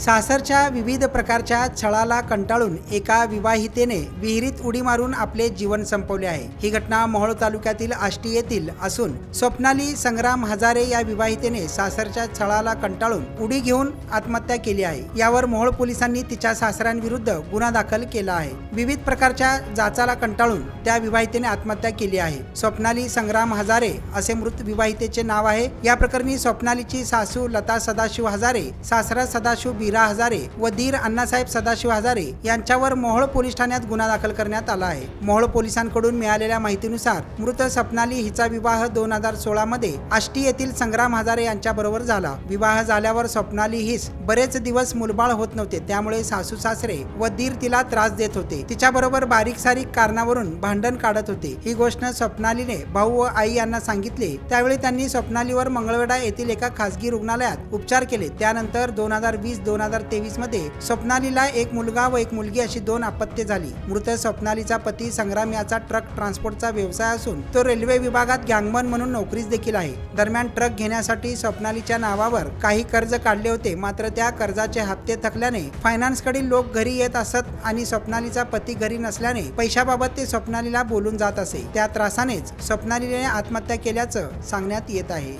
सासरच्या विविध प्रकारच्या छळाला कंटाळून एका विवाहितेने विहिरीत उडी मारून आपले जीवन संपवले आहे. ही घटना मोहोळ तालुक्यातील आष्टी येथील असून स्वप्नाली संग्राम हजारे या विवाहितेने सासरच्या छळाला कंटाळून उडी घेऊन आत्महत्या केली आहे. यावर मोहोळ पोलिसांनी तिच्या सासऱ्यांविरुद्ध गुन्हा दाखल केला आहे. विविध प्रकारच्या जाचाला कंटाळून त्या विवाहितेने आत्महत्या केली आहे. स्वप्नाली संग्राम हजारे असे मृत विवाहितेचे नाव आहे. या प्रकरणी स्वप्नालीची सासू लता सदाशिव हजारे सासरा सदाशिव इरा हजारे व धीर अण्णासाहेब सदाशिव हजारे यांच्यावर मोहोळ पोलीस ठाण्यात गुन्हा दाखल करण्यात आला आहे. मोहोळ पोलिसांकडून मिळालेल्या माहितीनुसार मृत स्वप्नाली हिचा विवाह दोन हजार सोळा मध्ये आष्टी येथील संग्राम हजारे यांच्या बरोबर झाला. विवाह झाल्यावर स्वप्नाली हिस बरेच दिवस मुलबाळ होत नव्हते. त्यामुळे सासू सासरे व धीर तिला त्रास देत होते. तिच्या बरोबर बारीक सारीक कारणावरून भांडण काढत होते. ही गोष्ट स्वप्नालीने भाऊ व आई यांना सांगितले. त्यावेळी त्यांनी स्वप्नालीवर मंगळवेढा येथील एका खासगी रुग्णालयात उपचार केले. त्यानंतर दोन हजार वीस दोन दोन हजार तेवीसमध्ये स्वप्नालीला एक मुलगा व एक मुलगी अशी दोन अपत्ये झाली. मृत स्वप्नालीचा पती संग्राम याचा ट्रक ट्रान्सपोर्टचा व्यवसाय असून तो रेल्वे विभागात गँगमन म्हणून नोकरीच देखील आहे. दरम्यान ट्रक घेण्यासाठी स्वप्नालीच्या नावावर काही कर्ज काढले होते मात्र त्या कर्जाचे हप्ते थकल्याने फायनान्सकडील लोक घरी येत असत आणि स्वप्नालीचा पती घरी नसल्याने पैशाबाबत ते स्वप्नालीला बोलून जात असे. त्या त्रासानेच स्वप्नालीने आत्महत्या केल्याचं सांगण्यात येत आहे.